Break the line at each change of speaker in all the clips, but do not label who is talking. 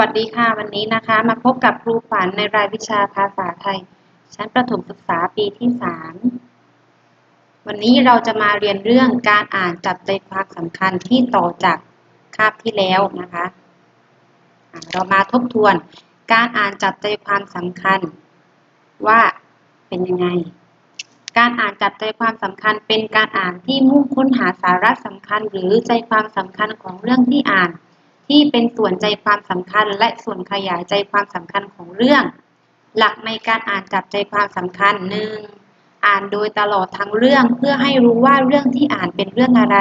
วัสดีค่ะ วันนี้นะคะ มาพบกับครูขวัญในรายวิชาภาษาไทย ชั้นประถมศึกษาปีที่สามวันนี้เราจะมาเรียนเรื่องการอ่านจับใจความสำคัญที่ต่อจากคาบที่แล้วนะคะะเรามาทบทวน การอ่านจับใจความสำคัญ ว่าเป็นยังไง การอ่านจับใจความสำคัญ เป็นการอ่านที่มุ่งค้นหาสาระสำคัญ หรือใจความสำคัญของเรื่องที่อ่าน ที่เป็นส่วนใจความสำคัญ และส่วนขยายใจความสำคัญของเรื่อง หลักในการอ่านจับใจความสำคัญหนึ่งอ่านโดยตลอดทั้งเรื่องเพื่อให้รู้ว่าเรื่องที่อ่านเป็นเรื่องอะไร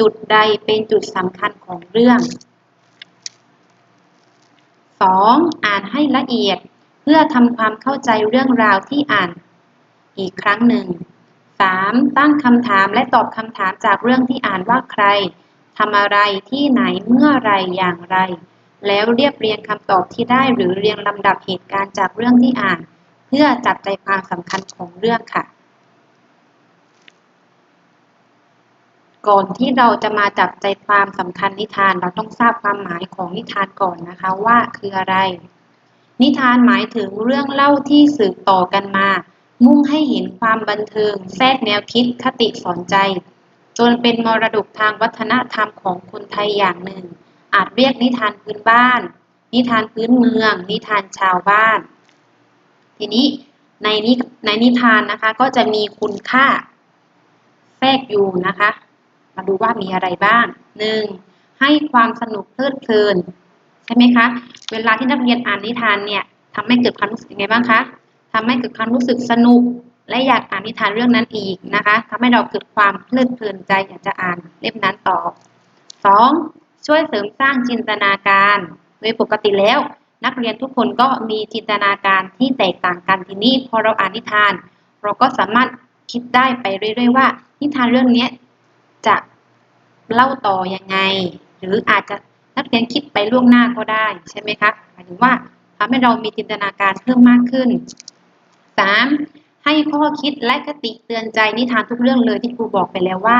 จุดใดเป็นจุดสำคัญของเรื่อง 2. อ่านให้ละเอียดเพื่อทำความเข้าใจเรื่องราวที่อ่านอีกครั้งหนึ่ง 3. ตั้งคำถามและตอบคำถามจากเรื่องที่อ่านว่าใคร ทำอะไรที่ไหนเมื่อไรอย่างไร แล้วเรียบเรียงคำตอบที่ได้หรือเรียงลำดับเหตุการณ์จากเรื่องที่อ่าน เพื่อจับใจความสำคัญของเรื่องค่ะ ก่อนที่เราจะมาจับใจความสำคัญนิทานเราต้องทราบความหมายของนิทานก่อนนะคะว่าคืออะไร นิทานหมายถึงเรื่องเล่าที่สืบต่อกันมา มุ่งให้เห็นความบันเทิง แทรกแนวคิดคติสอนใจ จนเป็นมรดกทางวัฒนธรรมของคนไทยอย่างหนึ่ง อาจเรียกนิทานพื้นบ้าน นิทานพื้นเมือง นิทานชาวบ้าน ทีนี้ในนิในนิทานนะคะก็จะมีคุณค่าแทรกอยู่นะคะ มาดูว่ามีอะไรบ้างหนึ่งให้ความสนุกเพลิดเพลินใช่ไหมคะ เวลาที่นักเรียนอ่านนิทานเนี่ยทำให้เกิดความรู้สึกยังไงบ้างคะทำให้เกิดความรู้สึกสนุก และอยากอ่านนิทานเรื่องนั้นอีกนะคะทำให้เราเกิดความเพลิดเพลินใจอยากจะอ่านเล่มนั้นต่อสองช่วยเสริมสร้างจินตนาการ โดยปกติแล้ว นักเรียนทุกคนก็มีจินตนาการที่แตกต่างกันทีนี้พอเราอ่านนิทาน เราก็สามารถคิดได้ไปเรื่อยๆว่า นิทานเรื่องนี้จะเล่าต่อยังไง หรืออาจจะนักเรียนคิดไปล่วงหน้าก็ได้ใช่ไหมคะหมายถึงว่าทำให้เรามีจินตนาการเพิ่มมากขึ้น 3. ให้ข้อคิดและคติเตือนใจนิทานทุกเรื่องเลยที่ครูบอกไปแล้วว่า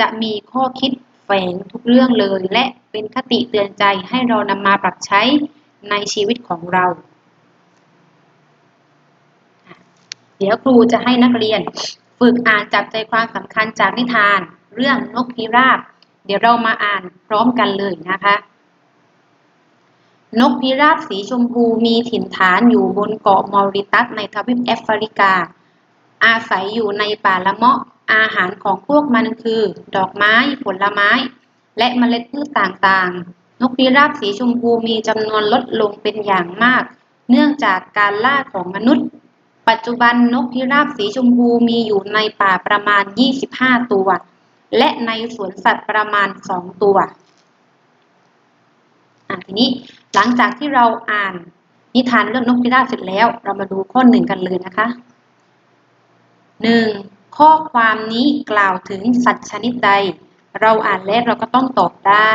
จะมีข้อคิดแฝงทุกเรื่องเลย และเป็นคติเตือนใจให้เรานำมาปรับใช้ในชีวิตของเรา เดี๋ยวครูจะให้นักเรียน ฝึกอ่านจับใจความสำคัญจากนิทาน เรื่องนกพิราบ เดี๋ยวเรามาอ่านพร้อมกันเลยนะคะนกพิราบสีชมพูมีถิ่นฐานอยู่บนเกาะมอริตัสในทวีปแอฟริกา อาศัยอยู่ในป่าละเมาะ อาหารของพวกมันคือ ดอกไม้ ผลไม้ และเมล็ดพืชต่างๆ นกพิราบสีชมพูมีจำนวนลดลงเป็นอย่างมาก เนื่องจากการล่าของมนุษย์ ปัจจุบันนกพิราบสีชมพูมีอยู่ในป่าประมาณ 25 ตัว และในสวนสัตว์ประมาณ 2 ตัวทีนี้หลังจากที่เราอ่านนิทานเรื่องนกพิราบเสร็จแล้ว เรามาดูข้อหนึ่งกันเลยนะคะ หนึ่งข้อความนี้กล่าวถึงสัตว์ชนิดใด เราอ่านแล้วเราก็ต้องตอบได้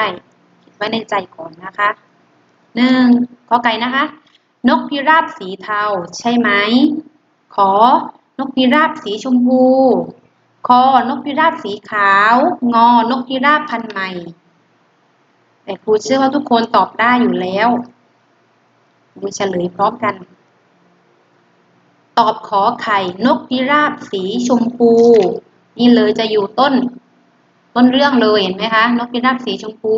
คิดไว้ในใจก่อนนะคะหนึ่งข้อไก่นะคะ นกพิราบสีเทาใช่ไหม ขอนกพิราบสีชมพู คอนกพิราบสีขาว งอนกพิราบพันธุ์ใหม่ แต่ครูเชื่อว่าทุกคนตอบได้อยู่แล้ว ดูเฉลยพร้อมกัน ตอบขอไข่นกพิราบสีชมพู นี่เลยจะอยู่ต้น ต้นเรื่องเลยเห็นไหมคะ นกพิราบสีชมพู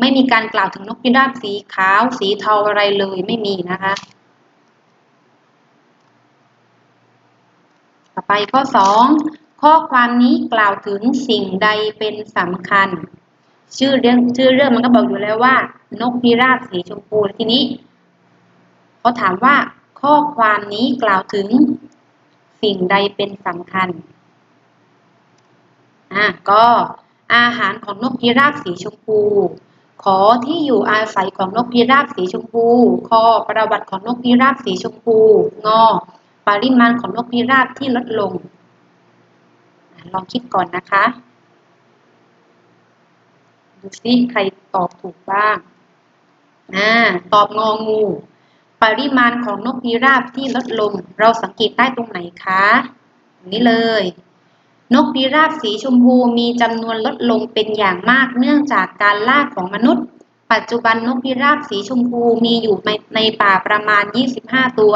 ไม่มีการกล่าวถึงนกพิราบสีขาว สีเทาอะไรเลยไม่มีนะคะ ต่อไปข้อสองข้อความนี้กล่าวถึงสิ่งใดเป็นสำคัญ ชื่อเรื่องชื่อเรื่องมันก็บอกอยู่แล้วว่า นกพิราบสีชมพูทีนี้เขาถามว่า ข้อความนี้กล่าวถึงสิ่งใดเป็นสำคัญ อะก็อาหารของนกพิราบสีชมพู ขอที่อยู่อาศัยของนกพิราบสีชมพู คอประวัติของนกพิราบสีชมพู งอ ปริมาณของนกพิราบที่ลดลง ลองคิดก่อนนะคะ ดูซิใครตอบถูกบ้าง อ่า ตอบงองู ปริมาณของนกพิราบที่ลดลง เราสังเกตได้ตรงไหนคะนี้เลย นกพิราบสีชมพูมีจำนวนลดลงเป็นอย่างมากเนื่องจากการล่าของมนุษย์ ปัจจุบันนกพิราบสีชมพูมีอยู่ในในป่าประมาณ 25 ตัว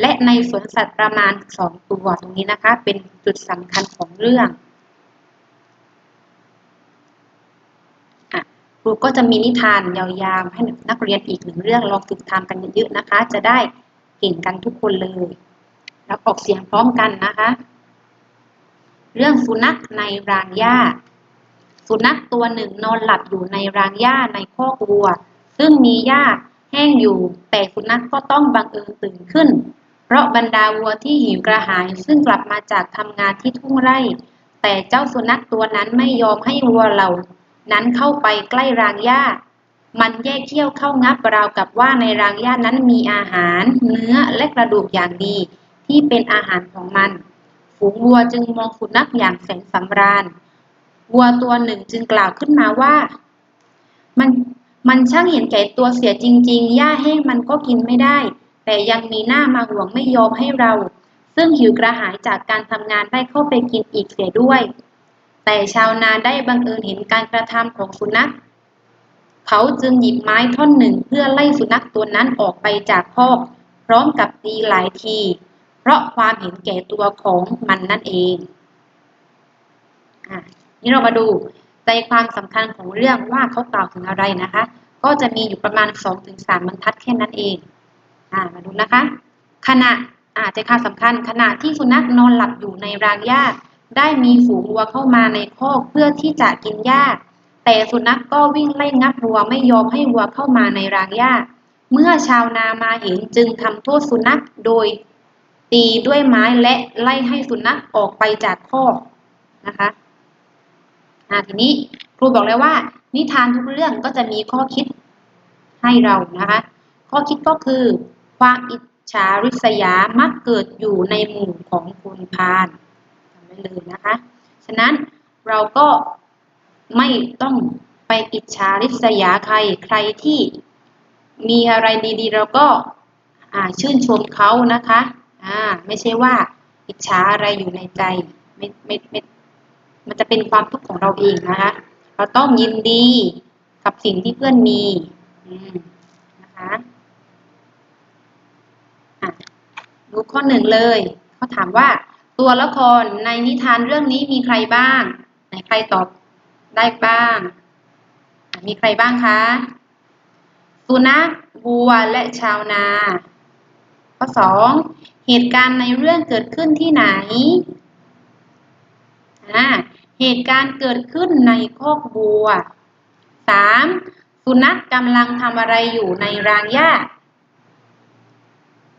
และในสวนสัตว์ประมาณ 2 ตัวตรงนี้นะคะ เป็นจุดสำคัญของเรื่องอะ ครูก็จะมีนิทานยาวๆให้นักเรียนอีกหนึ่งเรื่องลองฝึกทำกันเยอะๆนะคะ จะได้เก่งกันทุกคนเลยแล้วออกเสียงพร้อมกันนะคะ เรื่องสุนัขในรางหญ้า สุนัขตัวหนึ่งนอนหลับอยู่ในรางหญ้าในคอกวัว ซึ่งมีหญ้าแห้งอยู่ แต่สุนัขก็ต้องบังเอิญตื่นขึ้น เพราะบรรดาวัวที่หิวกระหายซึ่งกลับมาจากทำงานที่ทุ่งไร่ แต่เจ้าสุนัขตัวนั้นไม่ยอมให้วัวเหล่า นั้นเข้าไปใกล้รางหญ้า มันแยกเขี้ยวเข้างับราวกับว่าในรางหญ้านั้นมีอาหาร เนื้อและกระดูกอย่างดี ที่เป็นอาหารของมัน ฝูงวัวจึงมองสุนัขอย่างแสนสำราญ วัวตัวหนึ่งจึงกล่าวขึ้นมาว่า มันมันช่างเห็นแก่ตัวเสียจริง ๆ หญ้าแห้งมันก็กินไม่ได้ แต่ยังมีหน้ามาห่วงไม่ยอมให้เรา ซึ่งหิวกระหายจากการทำงานได้เข้าไปกินอีกเสียด้วย แต่ชาวนาได้บังเอิญเห็นการกระทำของสุนัข เขาจึงหยิบไม้ท่อนหนึ่งเพื่อไล่สุนัขตัวนั้นออกไปจากคอก พร้อมกับตีหลายที เพราะความเห็นแก่ตัวของมันนั่นเองอะนี่เรามาดูใจความสำคัญของเรื่องว่าเขากล่าวถึงอะไรนะคะ ก็จะมีอยู่ประมาณ 2-3บรรทัดแค่นั้นเองอ่ามาดูนะคะ ขณะอ่าใจความสำคัญขณะที่สุนัขนอนหลับอยู่ในรางหญ้า ได้มีฝูงวัวเข้ามาในคอกเพื่อที่จะกินหญ้า แต่สุนัขกก็วิ่งไล่งับวัวไม่ยอมให้วัวเข้ามาในรางหญ้า เมื่อชาวนามาเห็นจึงทำโทษสุนัขโดย ตีด้วยไม้และไล่ให้สุนัขออกไปจากคอกนะคะอ่าทีนี้ครูบอกแล้วว่า นิทานทุกเรื่องก็จะมีข้อคิดให้เรานะคะ ข้อคิดก็คือความอิจฉาริษยามักเกิดอยู่ในหมู่ของคนพาล เลยนะคะ ฉะนั้นเราก็ไม่ต้องไปอิจฉาริษยาใคร ใครที่มีอะไรดีๆ เราก็ชื่นชมเขานะคะอ่าไม่ใช่ว่าอิจฉาอะไรอยู่ในใจไม่ไม่ไม่มันจะเป็นความทุกข์ของเราเองนะคะ เราต้องยินดีกับสิ่งที่เพื่อนมีนะคะดูข้อหนึ่งเลย เขาถามว่า ตัวละครในนิทานเรื่องนี้มีใครบ้าง ไหนใครตอบได้บ้าง มีใครบ้างคะ สุนัขวัวและชาวนา ข้อสองเหตุการณ์ในเรื่องเกิดขึ้นที่ไหนอ่าเหตุการณ์เกิดขึ้นในคอกวัว 3. สุนัขกำลังทำอะไรอยู่ในรางหญ้า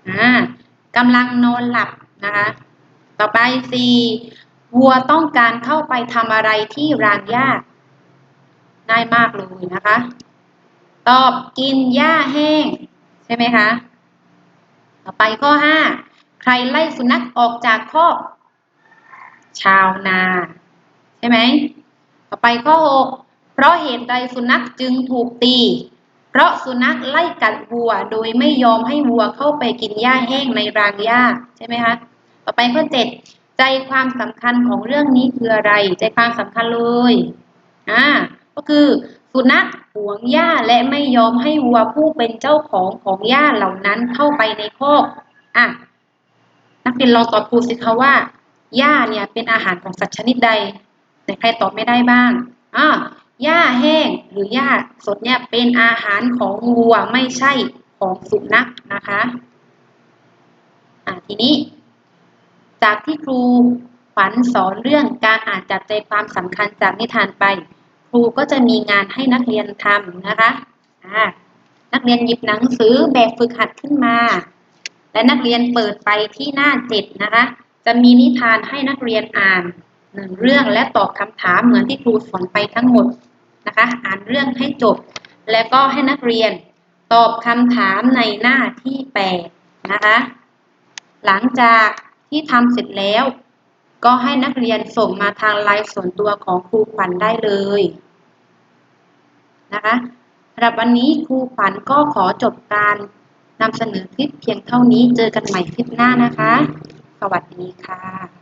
อ่ากำลังนอนหลับนะคะ ต่อไป 4. วัวต้องการเข้าไปทำอะไรที่รางหญ้าง่ายมากเลยนะคะ ตอบกินหญ้าแห้ง ใช่ไหมคะ ต่อไปข้อ 5 ใครไล่สุนัขออกจากคอกชาวนา ใช่ไหม ต่อไปข้อ 6 เพราะเหตุใดสุนัขจึงถูกตี เพราะสุนัขไล่กัดวัวโดยไม่ยอมให้วัวเข้าไปกินหญ้าแห้งในรางหญ้าใช่ไหมคะ ต่อไปข้อ7ใจความสำคัญของเรื่องนี้คืออะไร ใจความสำคัญเลยอ่าก็คือสุนัขหวงหญ้าและไม่ยอมให้วัวผู้เป็นเจ้าของของหญ้าเหล่านั้นเข้าไปในคอกอะนักเรียนลองตอบครูสิคะว่าหญ้าเนี่ยเป็นอาหารของสัตว์ชนิดใดแต่ใครตอบไม่ได้บ้างอ่าหญ้าแห้งหรือหญ้าสดเนี่ยเป็นอาหารของวัวไม่ใช่ของสุนัขนะคะอ่าทีนี้ จากที่ครูฝันสอนเรื่องการอ่านจับใจความสำคัญจากนิทานไป ครูก็จะมีงานให้นักเรียนทำนะคะนักเรียนหยิบหนังสือแบบฝึกหัดขึ้นมา และนักเรียนเปิดไปที่หน้าเจ็ดนะคะ จะมีนิทานให้นักเรียนอ่านหนึ่งเรื่องและตอบคำถามเหมือนที่ครูสอนไปทั้งหมดนะคะ อ่านเรื่องให้จบ แล้วก็ให้นักเรียนตอบคำถามในหน้าที่แปดนะคะ หลังจาก ที่ทำเสร็จแล้ว ก็ให้นักเรียนส่งมาทางไลน์ส่วนตัวของครูขวัญได้เลยนะคะสำหรับวันนี้ครูขวัญก็ขอจบการนำเสนอคลิปเพียงเท่านี้เจอกันใหม่คลิปหน้านะคะ สวัสดีค่ะ